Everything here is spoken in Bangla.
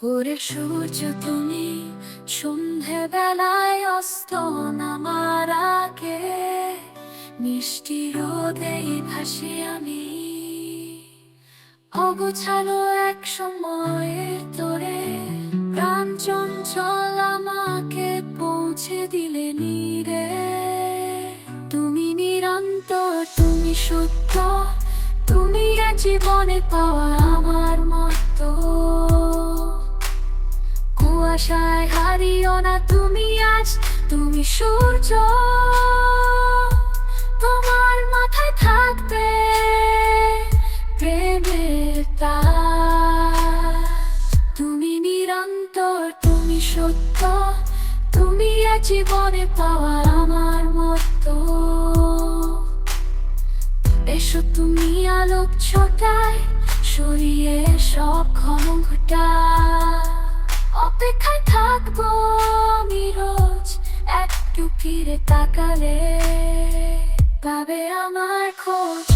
পুরে সূর্য তুমি সন্ধে বেলায় অস্ত নামার আগে মিষ্টি রোদেই ভাসি আমি। অগোছালো এক সময়ের তোরে প্রাণ চঞ্চল আমাকে পৌঁছে দিলে নীরে তুমি নিরন্তর, তুমি সত্য, তুমি জীবনে পাওয়া আমার মতো। কুয়াশায় হারিও না তুমি আজ, তুমি সূর্য। তোমার মাথায় থাকবে প্রেমের তাজ। তুমি নিরন্তর, তুমি সত্য। তুমি জীবনে পাওয়া আমার মতো এসো তুমি আলোক ছোটায়, সরিয়ে সব অপেক্ষায় থাকব আমি রোজ। একটু ফিরে তাকালে পাবে আমার খোঁজ।